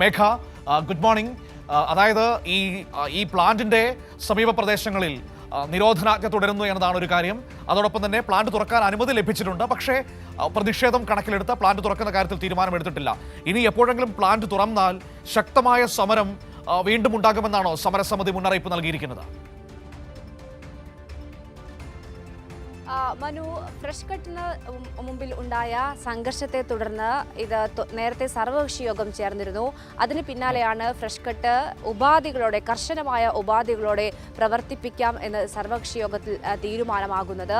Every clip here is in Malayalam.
മേഘ ഗുഡ് മോർണിംഗ് അതായത് ഈ ഈ പ്ലാന്റിന്റെ സമീപ പ്രദേശങ്ങളിൽ നിരോധനാജ്ഞ തുടരുന്നു എന്നതാണ് ഒരു കാര്യം. അതോടൊപ്പം തന്നെ പ്ലാന്റ് തുറക്കാൻ അനുമതി ലഭിച്ചിട്ടുണ്ട്. പക്ഷേ പ്രതിഷേധം കണക്കിലെടുത്ത് പ്ലാന്റ് തുറക്കുന്ന കാര്യത്തിൽ തീരുമാനമെടുത്തിട്ടില്ല. ഇനി എപ്പോഴെങ്കിലും പ്ലാന്റ് തുറന്നാൽ ശക്തമായ സമരം വീണ്ടും ഉണ്ടാകുമെന്നാണോ സമരസമിതി മുന്നറിയിപ്പ് നൽകിയിരിക്കുന്നത്? മനു ഫ്രഷ് കട്ടിന് മുമ്പിൽ ഉണ്ടായ സംഘർഷത്തെ തുടർന്ന് ഇത് നേരത്തെ സർവകക്ഷി യോഗം ചേർന്നിരുന്നു. അതിന് പിന്നാലെയാണ് ഫ്രഷ് കട്ട് ഉപാധികളോടെ കർശനമായ ഉപാധികളോടെ പ്രവർത്തിപ്പിക്കാം എന്ന് സർവകക്ഷി യോഗത്തിൽ തീരുമാനമാകുന്നത്.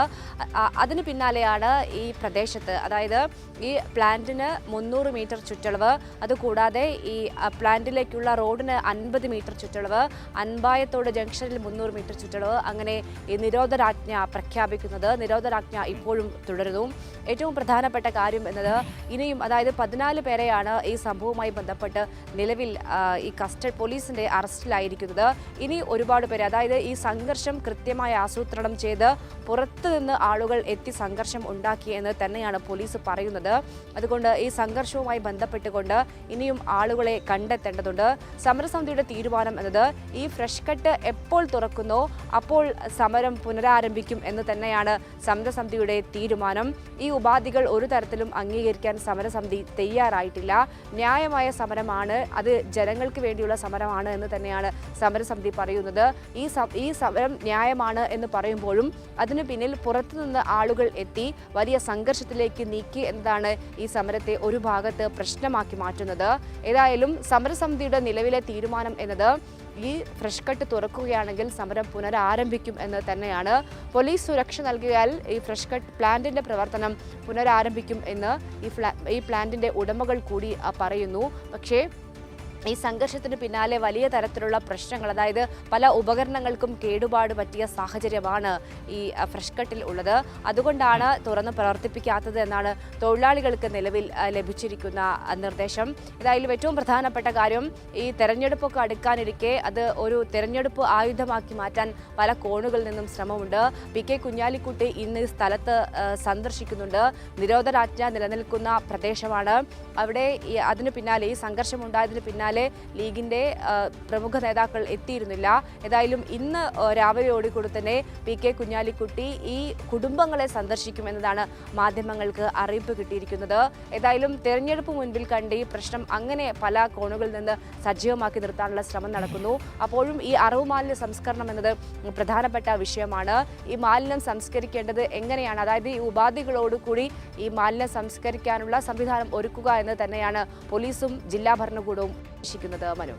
അതിന് പിന്നാലെയാണ് ഈ പ്രദേശത്ത് അതായത് ഈ പ്ലാന്റിന് മുന്നൂറ് മീറ്റർ ചുറ്റളവ് അതുകൂടാതെ ഈ പ്ലാന്റിലേക്കുള്ള റോഡിന് അൻപത് മീറ്റർ ചുറ്റളവ് അൻപായത്തോട് ജംഗ്ഷനിൽ മുന്നൂറ് മീറ്റർ ചുറ്റളവ് അങ്ങനെ ഈ നിരോധനാജ്ഞ പ്രഖ്യാപിക്കുന്നത് നിരോധനാജ്ഞ ഇപ്പോഴും തുടരുന്നു. ഏറ്റവും പ്രധാനപ്പെട്ട കാര്യം എന്നത് ഇനിയും അതായത് പതിനാല് പേരെയാണ് ഈ സംഭവവുമായി ബന്ധപ്പെട്ട് നിലവിൽ ഈ കസ്റ്റഡി പോലീസിന്റെ അറസ്റ്റിലായിരിക്കുന്നത്. ഇനി ഒരുപാട് പേര് അതായത് ഈ സംഘർഷം കൃത്യമായി ആസൂത്രണം ചെയ്ത് പുറത്തു നിന്ന് ആളുകൾ എത്തി സംഘർഷം ഉണ്ടാക്കിയെന്ന് തന്നെയാണ് പോലീസ് പറയുന്നത്. അതുകൊണ്ട് ഈ സംഘർഷവുമായി ബന്ധപ്പെട്ടുകൊണ്ട് ഇനിയും ആളുകളെ കണ്ടെത്തേണ്ടതുണ്ട്. സമരസമിതിയുടെ തീരുമാനം എന്നത് ഈ ഫ്രഷ് കട്ട് എപ്പോൾ തുറക്കുന്നോ അപ്പോൾ സമരം പുനരാരംഭിക്കും എന്ന് തന്നെയാണ് സമരസമിതിയുടെ തീരുമാനം. ഈ ഉപാധികൾ ഒരു തരത്തിലും അംഗീകരിക്കാൻ സമരസമിതി തയ്യാറായിട്ടില്ല. ന്യായമായ സമരമാണ്. അത് ജനങ്ങൾക്ക് വേണ്ടിയുള്ള സമരമാണ് എന്ന് തന്നെയാണ് സമരസമിതി പറയുന്നത്. ഈ ഈ സമരം ന്യായമാണ് എന്ന് പറയുമ്പോഴും അതിനു പിന്നിൽ പുറത്തുനിന്ന് ആളുകൾ എത്തി വലിയ സംഘർഷത്തിലേക്ക് നീക്കി എന്നതാണ് ഈ സമരത്തെ ഒരു ഭാഗത്ത് പ്രശ്നമാക്കി മാറ്റുന്നത്. ഏതായാലും സമരസമിതിയുടെ നിലവിലെ തീരുമാനം എന്നത് ഈ ഫ്രഷ് കട്ട് തുറക്കുകയാണെങ്കിൽ സമരം പുനരാരംഭിക്കും എന്ന് തന്നെയാണ് പോലീസ് സുരക്ഷ നൽകിയാൽ ഈ ഫ്രഷ് കട്ട് പ്ലാന്റിന്റെ പ്രവർത്തനം പുനരാരംഭിക്കും എന്ന് ഈ ഈ പ്ലാന്റിന്റെ ഉടമകൾ കൂടി പറയുന്നു. പക്ഷേ ഈ സംഘർഷത്തിന് പിന്നാലെ വലിയ തരത്തിലുള്ള പ്രശ്നങ്ങൾ അതായത് പല ഉപകരണങ്ങൾക്കും കേടുപാട് പറ്റിയ സാഹചര്യമാണ് ഈ ഫ്രഷ് കട്ടിൽ ഉള്ളത്. അതുകൊണ്ടാണ് തുറന്ന് പ്രവർത്തിപ്പിക്കാത്തത് എന്നാണ് തൊഴിലാളികൾക്ക് നിലവിൽ ലഭിച്ചിരിക്കുന്ന നിർദ്ദേശം. ഇതായാലും ഏറ്റവും പ്രധാനപ്പെട്ട കാര്യം ഈ തെരഞ്ഞെടുപ്പൊക്കെ അടുക്കാനിരിക്കെ അത് ഒരു തെരഞ്ഞെടുപ്പ് ആയുധമാക്കി മാറ്റാൻ പല കോണുകളിൽ നിന്നും ശ്രമമുണ്ട്. പി കെ കുഞ്ഞാലിക്കുട്ടി ഇന്ന് സ്ഥലത്ത് സന്ദർശിക്കുന്നുണ്ട്. നിരോധനാജ്ഞ നിലനിൽക്കുന്ന പ്രദേശമാണ്. അവിടെ അതിനു പിന്നാലെ ഈ സംഘർഷം ഉണ്ടായതിന് പിന്നാലെ ലീഗിന്റെ പ്രമുഖ നേതാക്കൾ എത്തിയിരുന്നില്ല. ഏതായാലും ഇന്ന് രാവിലെ രാവിലെയോടുകൂടി തന്നെ പി കെ കുഞ്ഞാലിക്കുട്ടി ഈ കുടുംബങ്ങളെ സന്ദർശിക്കുമെന്നതാണ് മാധ്യമങ്ങൾക്ക് അറിയിപ്പ് കിട്ടിയിരിക്കുന്നത്. ഏതായാലും തെരഞ്ഞെടുപ്പ് മുൻപിൽ കണ്ട് ഈ പ്രശ്നം അങ്ങനെ പല കോണുകളിൽ നിന്ന് സജീവമാക്കി നിർത്താനുള്ള ശ്രമം നടക്കുന്നു. അപ്പോഴും ഈ അറിവ് മാലിന്യ സംസ്കരണം എന്നത് പ്രധാനപ്പെട്ട വിഷയമാണ്. ഈ മാലിന്യം സംസ്കരിക്കേണ്ടത് എങ്ങനെയാണ്? അതായത് ഈ ഉപാധികളോടുകൂടി ഈ മാലിന്യം സംസ്കരിക്കാനുള്ള സംവിധാനം ഒരുക്കുക എന്ന് തന്നെയാണ് പോലീസും ജില്ലാ ഭരണകൂടവും ഉദ്ദേശിക്കുന്നത് മനു